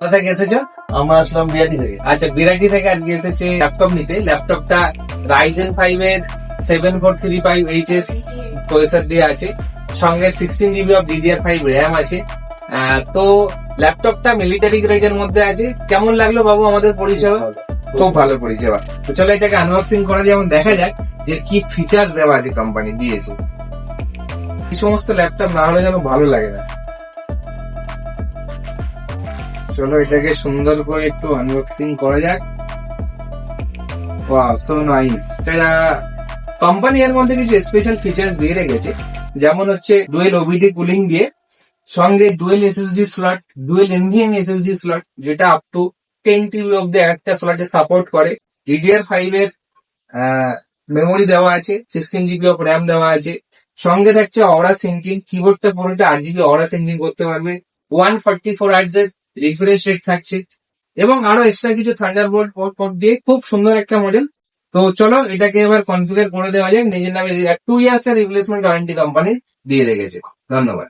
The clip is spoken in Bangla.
কোথায় এসেছ? আমরা আসলাম বিআরটি থেকে। আচ্ছা বিরাটি থেকে আজকে এসেছে ল্যাপটপ নিতে। ল্যাপটপটা রাইজেন ফাইভ এর seven four three five H S processor দিয়ে আছে। সঙ্গে sixteen GB of DDR five RAM আছে। তো ল্যাপটপটা মিলিটারি গ্রেডের মধ্যে আছে। কেমন লাগল বাবু আমাদের পরিষেবা? খুব ভালো। পরিষেবা। তো চলো এটাকে আনবক্সিং করা যেমন দেখা যাক যে কি ফিচার্স দেওয়া আছে কোম্পানি দিয়েছে এই সমস্ত ল্যাপটপ না হলে যেন ভালো লাগে না। চলো এটাকে সুন্দর করে একটু আনবক্সিং করা যাক। ওয়াও সো নাইস কোম্পানি এর মধ্যে কিছু স্পেশাল ফিচার্স দিয়ে রেখেছে। যেমন হচ্ছে ডুয়েল ওবিডি কুলিং দিয়ে, সঙ্গে dual SSD slot dual NVM SSD slot যেটা আপ টু টেন টিবি অব্দি একটা স্লটে সাপোর্ট করে। ডিডিআর ফাইভ এর মেমোরি দেওয়া আছে সিক্সটিন জিবি অফ র্যাম দেওয়া আছে। সঙ্গে থাকছে অরা সিঙ্কিং কিবোর্ডটা পুরোটা আট জিবি অরা সিঙ্কিং করতে পারবে। ওয়ান ফর্টি ফোর আর্টস এর রিফ্রেশ রেট থাকছে। এবং আরও এক্সট্রা কিছু থান্ডার বোল্ড পট দিয়ে খুব সুন্দর একটা মডেল তো চলো এটাকে এবার কনফিগার করে দেওয়া যায় নিজের নামে টু ইয়ার্স এর রিপ্লেসমেন্ট ওয়ারেন্টি কোম্পানি দিয়ে রেখেছে। ধন্যবাদ।